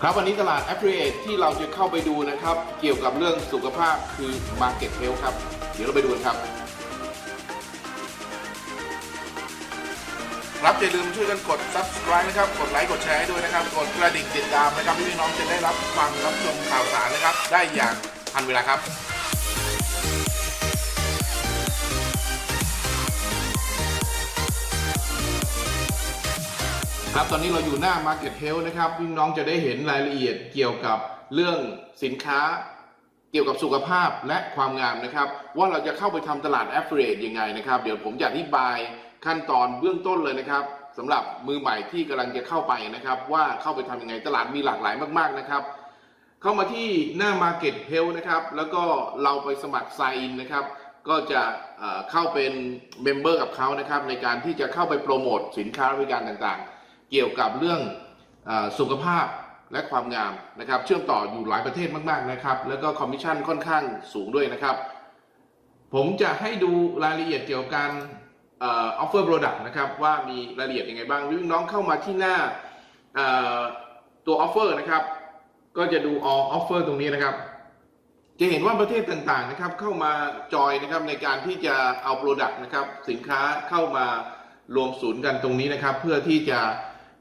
ครับวันนี้ตลาดแอฟรีเอดที่เราจะเข้าไปดูนะครับ เกี่ยวกับเรื่องสุขภาพคือ Market Health ครับ เดี๋ยวเราไปดูกันครับ ครับอย่าลืมช่วยกันกด subscribe นะครับ กดไลค์ กดแชร์ให้ด้วยนะครับ กดกระดิ่งติดตามนะครับพี่น้องจะได้รับฟังรับชมข่าวสารนะครับ ได้อย่างทันเวลาครับ ครับตอนนี้เราอยู่หน้า Market Health นะครับพี่น้องจะได้เห็นรายละเอียดเกี่ยวกับเรื่องสินค้าเกี่ยวกับสุขภาพและความงามนะครับ ว่าเราจะเข้าไปทำตลาด Affiliate ยังไงนะครับ เดี๋ยวผมจะอธิบายขั้นตอนเบื้องต้นเลยนะครับสำหรับมือใหม่ที่กำลังจะเข้าไปนะครับ ว่าเข้าไปทำยังไงตลาดมีหลากหลายมาก ๆนะครับ เข้ามาที่หน้า Market Health นะครับ แล้วก็เราไปสมัคร Sign In นะครับก็จะเอ่อเข้าเป็นเมมเบอร์กับเขานะครับในการที่จะเข้าไปโปรโมทสินค้าบริการต่างๆ เกี่ยวกับเรื่องอสุขภาพและความงามนะครับ เชื่อมต่ออยู่หลายประเทศมากๆนะครับ แล้วก็คอมมิชชั่นค่อนข้างสูงด้วยนะครับ ผมจะให้ดูรายละเอียดเกี่ยวกับการเออ offer product นะครับ ว่ามีรายละเอียดยังไงบ้างวิน้องเข้ามาที่หน้าเอ่อตัว offer นะครับ ก็จะดู all offer ตรงนี้นะครับ จะเห็นว่าประเทศต่างๆนะครับ เข้ามาจอยนะครับในการที่จะเอา Product นะครับ สินค้าเข้ามารวมศูนย์กันตรงนี้นะครับ เพื่อที่จะ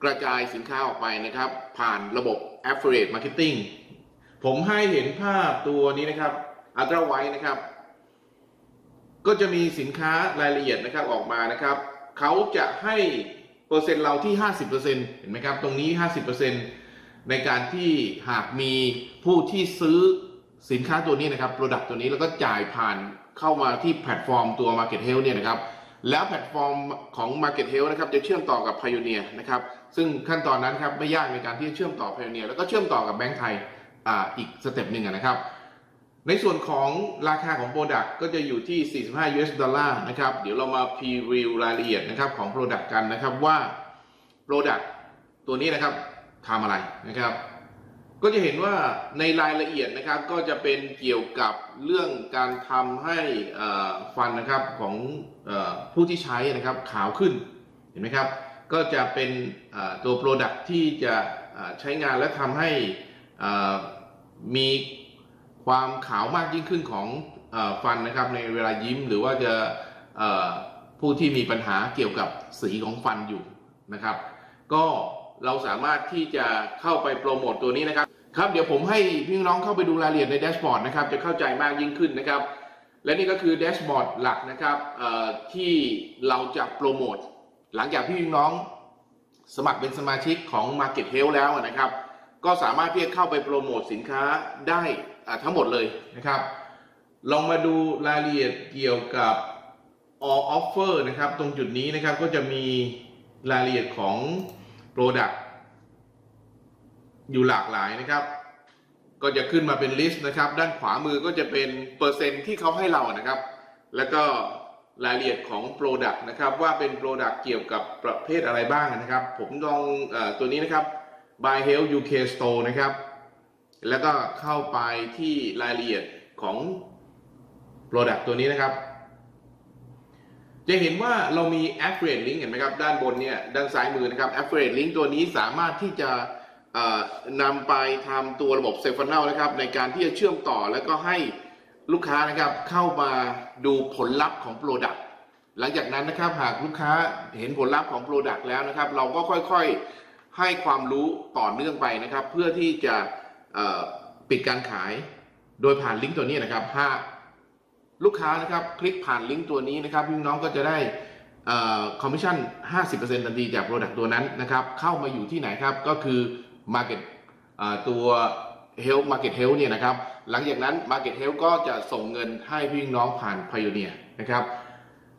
กระจายสินค้าออกไปนะครับ ผ่านระบบ Affiliate Marketing ผมให้เห็นภาพตัวนี้นะครับ Ultra Wide นะครับ ก็จะมีสินค้ารายละเอียดนะครับออกมานะครับ เขาจะให้เปอร์เซ็นต์เราที่ 50%เห็นไหมครับ ตรงนี้ 50%ในการที่หากมีผู้ที่ซื้อสินค้าตัวนี้นะครับ Product ตัวนี้แล้วก็จ่ายผ่านเข้ามาที่แพลตฟอร์มตัว Market Health เนี่ยนะครับ แล้วแพลตฟอร์มของ Market Health นะครับจะเชื่อมต่อกับ Pioneer นะครับ ซึ่งขั้นตอนนั้นครับไม่ยากในการที่จะเชื่อมต่อ Pioneer แล้วก็เชื่อมต่อกับแบงก์ไทยออีกสเต็ปหนึ่งนะครับ ในส่วนของราคาของ Product ก็จะอยู่ที่ 45 US ดอลลาร์นะครับ เดี๋ยวเรามา preview รายละเอียดนะครับของ Product กันนะครับว่า Product ตัวนี้นะครับทำอะไรนะครับ ก็จะเห็นว่าในรายละเอียดนะครับก็จะเป็นเกี่ยวกับเรื่องการทำให้ฟันนะครับของอผู้ที่ใช้นะครับขาวขึ้นเห็นไหมครับ ก็จะเป็นตัว Product ที่จะใช้งานและทำให้มีความขาวมากยิ่งขึ้นของอฟันนะครับในเวลายิ้มหรือว่าจะผู้ที่มีปัญหาเกี่ยวกับสีของฟันอยู่นะครับ ก็เราสามารถที่จะเข้าไปโปรโมตตัวนี้นะครับครับเดี๋ยวผมให้พี่น้องเข้าไปดูรายละเอียดในแดชบอร์ดนะครับจะเข้าใจมากยิ่งขึ้นนะครับ และนี่ก็คือแดชบอร์ดหลักนะครับที่เราจะโปรโมท หลังจากพี่น้องสมัครเป็นสมาชิกของ Market Health แล้วนะครับ ก็สามารถที่จะเข้าไปโปรโมทสินค้าได้ทั้งหมดเลยนะครับ ลองมาดูรายละเอียดเกี่ยวกับ all offer นะครับ ตรงจุดนี้นะครับก็จะมีรายละเอียดของ product อยู่หลากหลายนะครับ ก็จะขึ้นมาเป็นลิสต์นะครับ ด้านขวามือก็จะเป็นเปอร์เซ็นต์ที่เขาให้เรานะครับ แล้วก็ รายละเอียดของ Product นะครับว่าเป็น Product เกี่ยวกับประเภทอะไรบ้างนะครับ ผมลองอตัวนี้นะครับ Buy Health UK Store นะครับ แล้วก็เข้าไปที่รายละเอียดของ Product ตัวนี้นะครับ จะเห็นว่าเรามี affiliate link เห็นไหมครับด้านบนเนี่ยด้านซ้ายมือนะครับ affiliate link ตัวนี้สามารถที่จะนำไปทำตัวระบบ s a f e n a l นะครับในการที่จะเชื่อมต่อแล้วก็ให้ ลูกค้านะครับเข้ามาดูผลลัพธ์ของ Product หลังจากนั้นนะครับหากลูกค้าเห็นผลลัพธ์ของ Product แล้วนะครับ เราก็ค่อยๆให้ความรู้ต่อเนื่องไปนะครับ เพื่อที่จะปิดการขายโดยผ่านลิงก์ตัวนี้นะครับหากลูกค้านะครับคลิกผ่านลิงก์ตัวนี้นะครับพี่น้องก็จะได้คอมมิชชั่น 50%ทันทีจาก Product ตัวนั้นนะครับ เข้ามาอยู่ที่ไหนครับ ก็คือ Market เอ่อตัว Health Market Health เนี่ยนะครับ หลังจากนั้น Market Health ก็จะส่งเงินให้พี่น้องผ่าน Pioneer นะครับ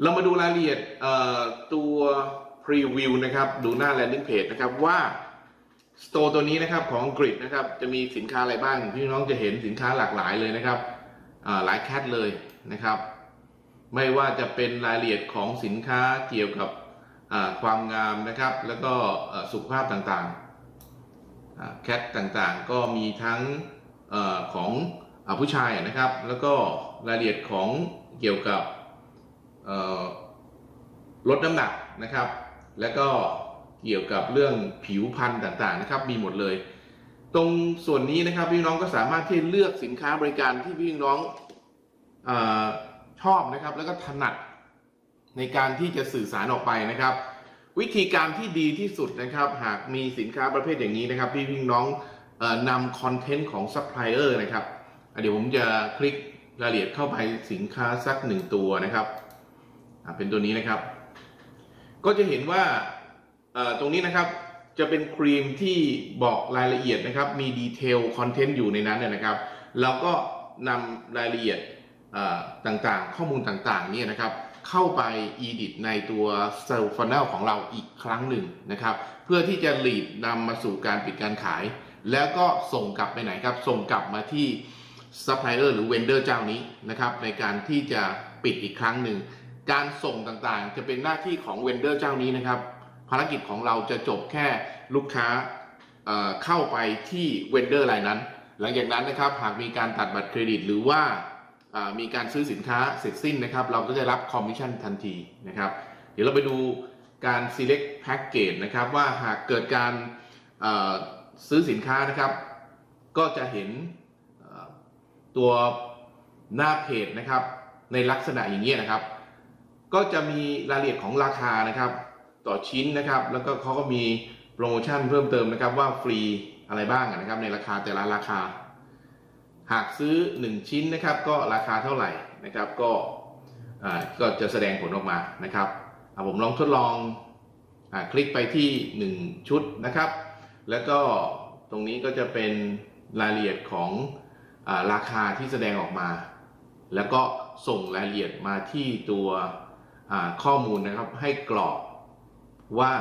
เรามาดูรายละเอียดตัว Preview นะครับ ดูหน้า Landing Page นะครับว่าสโตร์ตัวนี้นะครับของอังกฤษนะครับ จะมีสินค้าอะไรบ้าง พี่น้องจะเห็นสินค้าหลากหลายเลยนะครับหลายแคทเลยนะครับ ไม่ว่าจะเป็นรายละเอียดของสินค้าเกี่ยวกับความงามนะครับ แล้วก็สุขภาพต่างๆแคทต่างๆ ก็มีทั้ง อของอผู้ชายนะครับ แล้วก็รายละเอียดของเกี่ยวกับลดน้ำหนักนะครับ แล้วก็เกี่ยวกับเรื่องผิวพรรณต่างๆนะครับ มีหมดเลย ตรงส่วนนี้นะครับพี่น้องก็สามารถที่เลือกสินค้าบริการที่พี่น้องอชอบนะครับ แล้วก็ถนัดในการที่จะสื่อสารออกไปนะครับ วิธีการที่ดีที่สุดนะครับ หากมีสินค้าประเภทอย่างนี้นะครับ พี่พี่น้อง นำคอนเทนต์ของซัพพลายเออร์นะครับเดี๋ยวผมจะคลิกรายละเอียดเข้าไปสินค้าสักหนึ่งตัวนะครับเป็นตัวนี้นะครับ ก็จะเห็นว่าตรงนี้นะครับจะเป็นครีมที่บอกรายละเอียดนะครับ มีดีเทลคอนเทนต์อยู่ในนั้นเนยนะครับเราก็นำรายละเอียดต่างๆ ข้อมูลต่างๆนี่นะครับ เข้าไป edit ในตัว Sales Funnel ของเราอีกครั้งหนึ่งนะครับ เพื่อที่จะ lead นำมาสู่การปิดการขาย แล้วก็ส่งกลับไปไหนครับ ส่งกลับมาที่ supplier หรือ vendor เจ้านี้นะครับ ในการที่จะปิดอีกครั้งหนึ่ง การส่งต่างๆ จะเป็นหน้าที่ของ vendor เจ้านี้นะครับ ภารกิจของเราจะจบแค่ลูกค้าเเข้าไปที่ vendor รายนั้น หลังจากนั้นนะครับหากมีการตัดบัตรเครดิตหรือว่ามีการซื้อสินค้าเสร็จสิ้นนะครับ เราก็จะรับคอมมิชชั่นทันทีนะครับ เดี๋ยวเราไปดูการ select package นะครับว่าหากเกิดการ ซื้อสินค้านะครับ ก็จะเห็นตัวหน้าเพจนะครับ ในลักษณะอย่างนี้ยนะครับ ก็จะมีรายละเอียดของราคานะครับ ต่อชิ้นนะครับ แล้วก็เขาก็มีโปรโมชั่นเพิ่มเติมนะครับว่าฟรีอะไรบ้างนะครับ ในราคาแต่ละราคา หากซื้อ 1 ชิ้นนะครับ ก็ราคาเท่าไหร่นะครับ ก็ก็จะแสดงผลออกมานะครับผมลองทดลองอคลิกไปที่ 1 ชุดนะครับ แล้วก็ตรงนี้ก็จะเป็นรายละเอียดของอราคาที่แสดงออกมา แล้วก็ส่งรายละเอียดมาที่ตัวข้อมูลนะครับให้กรอกว่า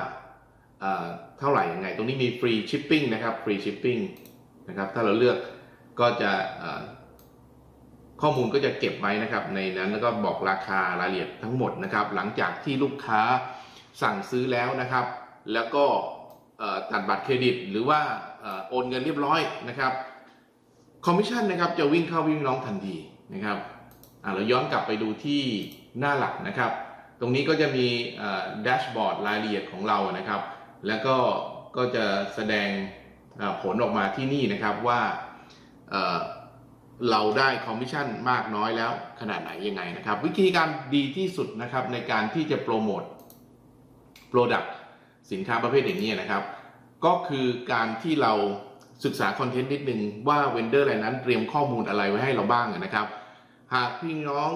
เท่าไหร่ยังไง ตรงนี้มีฟรีชิปปิ้งนะครับฟรีชิปปิ้งนะครับถ้าเราเลือกก็จะข้อมูลก็จะเก็บไว้นะครับในนั้นแล้วก็บอกราคารายละเอียดทั้งหมดนะครับ หลังจากที่ลูกค้าสั่งซื้อแล้วนะครับ แล้วก็ ตัดบัตรเครดิต หรือว่าโอนเงินเรียบร้อยนะครับคอมมิชชั่นนะครับจะวิ่งเข้าวิ่งน้องทันทีนะครับอะเราย้อนกลับไปดูที่หน้าหลักนะครับ ตรงนี้ก็จะมีแดชบอร์ดรายละเอียดของเรานะครับ แล้วก็ก็จะแสดงผลออกมาที่นี่นะครับว่าเราได้คอมมิชชั่นมากน้อยแล้วขนาดไหนยังไงนะครับ วิธีการดีที่สุดนะครับในการที่จะโปรโมท Product สินค้าประเภทอย่างนี้นะครับ ก็คือการที่เราศึกษาคอนเทนต์นิดนึงว่าเวนเดอร์อะไรนั้นเตรียมข้อมูลอะไรไว้ให้เราบ้างนะครับ หากพี่น้อง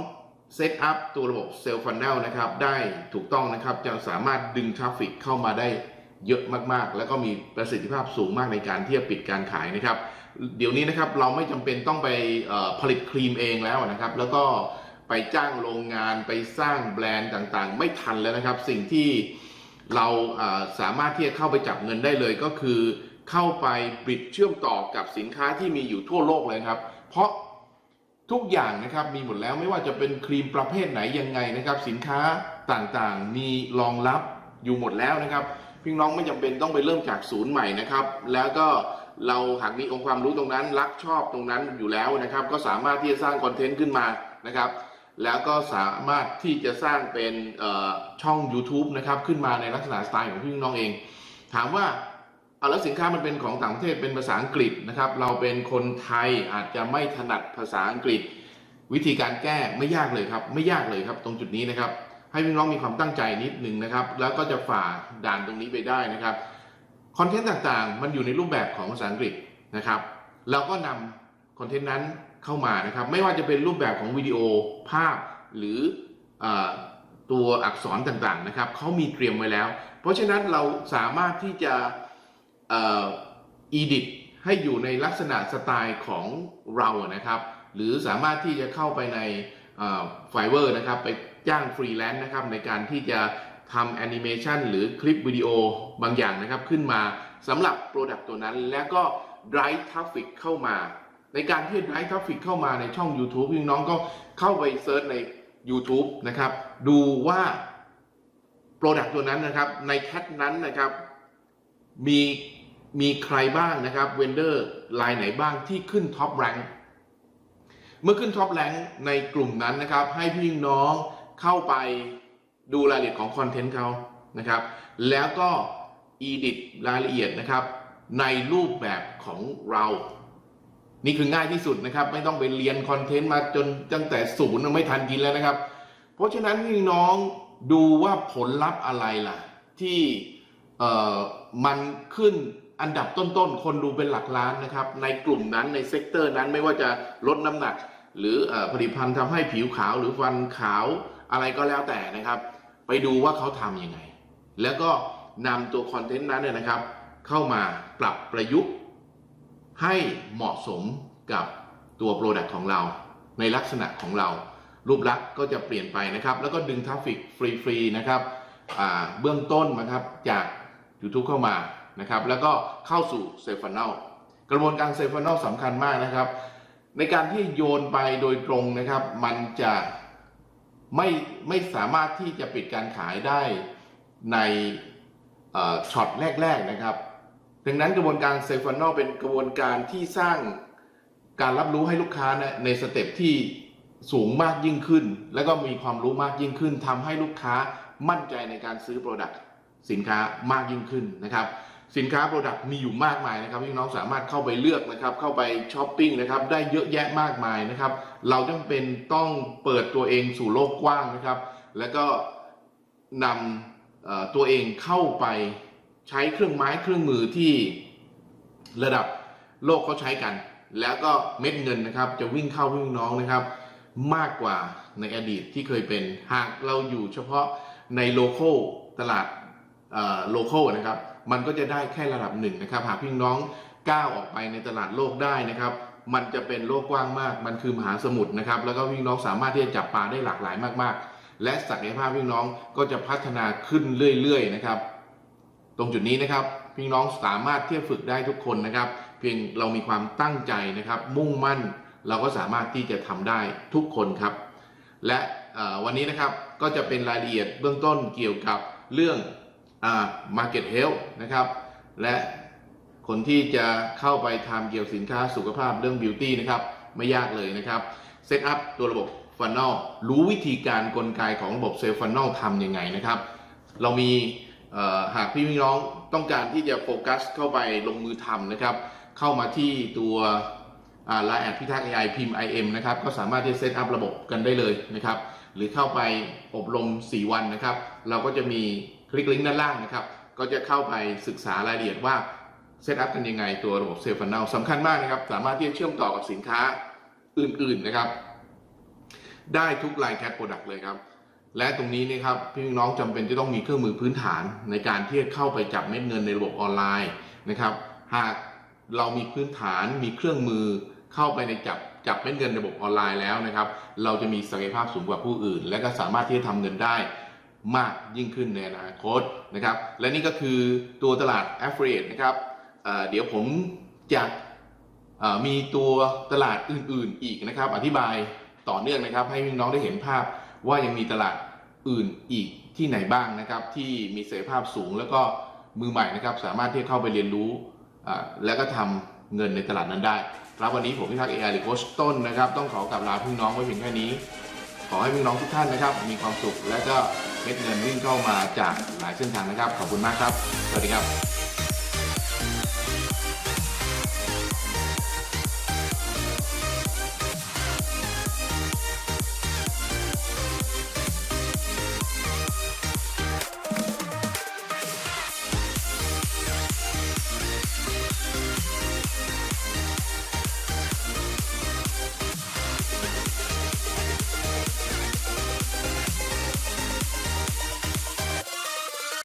เซตอัพตัวระบบเซลล์ฟัน n นลนะครับได้ถูกต้องนะครับจะสามารถดึงทราฟฟิกเข้ามาได้เยอะมากๆ แล้วก็มีประสิทธิภาพสูงมากในการที่จะปิดการขายนะครับ เดี๋ยวนี้นะครับเราไม่จำเป็นต้องไปผลิตครีมเองแล้วนะครับ แล้วก็ไปจ้างโรงงานไปสร้างแบรนด์ต่างๆ ไม่ทันแล้วนะครับ สิ่งที่ เราสามารถที่จะเข้าไปจับเงินได้เลยก็คือ เข้าไปบิดเชื่อมต่อกับสินค้าที่มีอยู่ทั่วโลกเลยครับ เพราะทุกอย่างนะครับมีหมดแล้วไม่ว่าจะเป็นครีมประเภทไหนยังไงนะครับ สินค้าต่างๆ มีรองรับอยู่หมดแล้วนะครับพี่น้องไม่จำเป็นต้องไปเริ่มจากศูนย์ใหม่นะครับ แล้วก็เราหากมีองค์ความรู้ตรงนั้น รักชอบตรงนั้นอยู่แล้วนะครับ ก็สามารถที่จะสร้างคอนเทนต์ขึ้นมานะครับ แล้วก็สามารถที่จะสร้างเป็นช่อง YouTube นะครับขึ้นมาในลักษณะสไตล์ของพี่น้องเอง ถามว่าเอาแล้วสินค้ามันเป็นของต่างประเทศเป็นภาษาอังกฤษนะครับ เราเป็นคนไทยอาจจะไม่ถนัดภาษาอังกฤษ วิธีการแก้ไม่ยากเลยครับ ไม่ยากเลยครับตรงจุดนี้นะครับ ให้พี่น้องมีความตั้งใจนิดหนึ่งนะครับ แล้วก็จะฝ่าด่านตรงนี้ไปได้นะครับคอนเทนต์ต่างๆ มันอยู่ในรูปแบบของภาษาอังกฤษนะครับเราก็นำคอนเทนต์นั้น เข้ามานะครับ ไม่ว่าจะเป็นรูปแบบของวิดีโอภาพหรืออตัวอักษรต่างๆนะครับเขามีเตรียมไว้แล้ว เพราะฉะนั้นเราสามารถที่จะอ่อ edit ให้อยู่ในลักษณะสไตล์ของเรานะครับ หรือสามารถที่จะเข้าไปในไฟเวอร์นะครับ ไปจ้างฟรีแลนซ์นะครับในการที่จะทำแอนิเมชันหรือคลิปวิดีโอบางอย่างนะครับ ขึ้นมาสำหรับ Product ตัวนั้น แล้วก็ drive traffic เข้ามา ในการที่ drive traffic เข้ามาในช่อง YouTube พี่น้องก็เข้าไปเซิร์ชใน YouTube นะครับ ดูว่า Product ตัวนั้นนะครับในแคทนั้นนะครับ มีมีใครบ้างนะครับเวนเดอร์ไลน์ไหนบ้างที่ขึ้นท็อปแรงเมื่อขึ้นท็อปแรงในกลุ่มนั้นนะครับ ให้พี่น้องเข้าไปดูรายละเอียดของคอนเทนต์เขานะครับ แล้วก็ edit รายละเอียดนะครับ ในรูปแบบของเรา นี่คือง่ายที่สุดนะครับ ไม่ต้องไปเรียนคอนเทนต์มาจนตั้งแต่ศูนย์ไม่ทันกินแล้วนะครับ เพราะฉะนั้นพี่น้องดูว่าผลลัพธ์อะไรล่ะ ที่เออมันขึ้นอันดับต้นๆ คนดูเป็นหลักล้านนะครับ ในกลุ่มนั้นในเซกเตอร์นั้นไม่ว่าจะลดน้ำหนัก หรือออผลิตภัณฑ์ทำให้ผิวขาวหรือฟันขาวอะไรก็แล้วแต่นะครับ ไปดูว่าเขาทำยังไง แล้วก็นำตัวคอนเทนต์นั้นเนี่ยนะครับ เข้ามาปรับประยุกต์ ให้เหมาะสมกับตัวโปรดักต์ของเรา ในลักษณะของเรา รูปลักษณ์ก็จะเปลี่ยนไปนะครับ แล้วก็ดึงทราฟฟิกฟรีๆนะครับเบื้องต้นนะครับจาก YouTube เข้ามานะครับ แล้วก็เข้าสู่เซฟ f น n ลกระบวนการเซฟ f น n ลสำคัญมากนะครับ ในการที่โยนไปโดยตรงนะครับ มันจะไม่ไม่สามารถที่จะปิดการขายได้ในช็อตแรก ๆนะครับ ดังนั้นกระบวนการเซฟ f น n ลเป็นกระบวนการที่สร้างการรับรู้ให้ลูกค้านะในสเต็ปที่สูงมากยิ่งขึ้น แล้วก็มีความรู้มากยิ่งขึ้นทำให้ลูกค้ามั่นใจในการซื้อโปรดักต์สินค้ามากยิ่งขึ้นนะครับสินค้าโปรดักต์มีอยู่มากมายนะครับพี่น้องสามารถเข้าไปเลือกนะครับเข้าไปช้อปปิ้งนะครับได้เยอะแยะมากมายนะครับเราจำเป็นต้องเปิดตัวเองสู่โลกกว้างนะครับ แล้วก็นำตัวเองเข้าไป ใช้เครื่องไม้เครื่องมือที่ระดับโลกเขาใช้กัน แล้วก็เม็ดเงินนะครับ จะวิ่งเข้าพี่น้องนะครับ มากกว่าในอดีตที่เคยเป็นหากเราอยู่เฉพาะในโลโก้ตลาดโลโก้นะครับ มันก็จะได้แค่ระดับหนึ่งนะครับ หากพี่น้องก้าวออกไปในตลาดโลกได้นะครับ มันจะเป็นโลกกว้างมาก มันคือมหาสมุทรนะครับ แล้วก็พี่น้องสามารถที่จะจับปลาได้หลากหลายมากๆ และศักยภาพพี่น้องก็จะพัฒนาขึ้นเรื่อยๆนะครับ ตรงจุดนี้นะครับพี่น้องสามารถเที่จะฝึกได้ทุกคนนะครับ เพียงเรามีความตั้งใจนะครับ มุ่งมั่นเราก็สามารถที่จะทำได้ทุกคนครับ และวันนี้นะครับก็จะเป็นรายละเอียดเบื้องต้นเกี่ยวกับเรื่องอ่า market health นะครับ และคนที่จะเข้าไปทำเกี่ยวกับสินค้าสุขภาพเรื่อง beauty นะครับ ไม่ยากเลยนะครับเซตอัพตัวระบบ funnel รู้วิธีการกลไกของระบบเซลล์ funnel ทำยังไงนะครับ เรามี หากพี่น้องต้องการที่จะโฟกัสเข้าไปลงมือทำนะครับ เข้ามาที่ตัวไลน์แอดพิทักษ์ AI พิมพ์ IM นะครับ ก็สามารถที่จะเซตอัพระบบกันได้เลยนะครับ หรือเข้าไปอบรม 4 วันนะครับ เราก็จะมีคลิกลิงก์ด้านล่างนะครับ ก็จะเข้าไปศึกษารายละเอียดว่าเซตอัพกันยังไงตัวระบบเซลล์ฟัน n ลสำคัญมากนะครับ สามารถที่จะเชื่อมต่อกับสินค้าอื่นๆนะครับ ได้ทุกไลน์แคทโปรดักต์เลยครับ และตรงนี้นะครับพี่น้องจำเป็นจะต้องมีเครื่องมือพื้นฐานในการที่จะเข้าไปจับเม็ดเงินในระบบออนไลน์นะครับ หากเรามีพื้นฐานมีเครื่องมือเข้าไปในจับจับเม็ดเงินในระบบออนไลน์แล้วนะครับ เราจะมีศักยภาพสูงกว่าผู้อื่น และก็สามารถที่จะทำเงินได้มากยิ่งขึ้นในอนาคตนะครับ และนี่ก็คือตัวตลาด Affiliate นะครับเเดี๋ยวผมจะมีตัวตลาดอื่นๆอีกนะครับ อธิบายต่อเนื่องนะครับ ให้พี่น้องได้เห็นภาพ ว่ายังมีตลาดอื่นอีกที่ไหนบ้างนะครับ ที่มีศักยภาพสูงแล้วก็มือใหม่นะครับ สามารถที่จะเข้าไปเรียนรู้แล้วก็ทำเงินในตลาดนั้นได้ครับวันนี้ผมพิทักษ์เอไอหรือโคชต้นนะครับ ต้องขอกลับลาพี่น้องไว้เพียงแค่นี้ ขอให้พี่น้องทุกท่านนะครับ มีความสุขและก็เม็ดเงินวิ่งเข้ามาจากหลายเส้นทางนะครับ ขอบคุณมากครับ สวัสดีครับ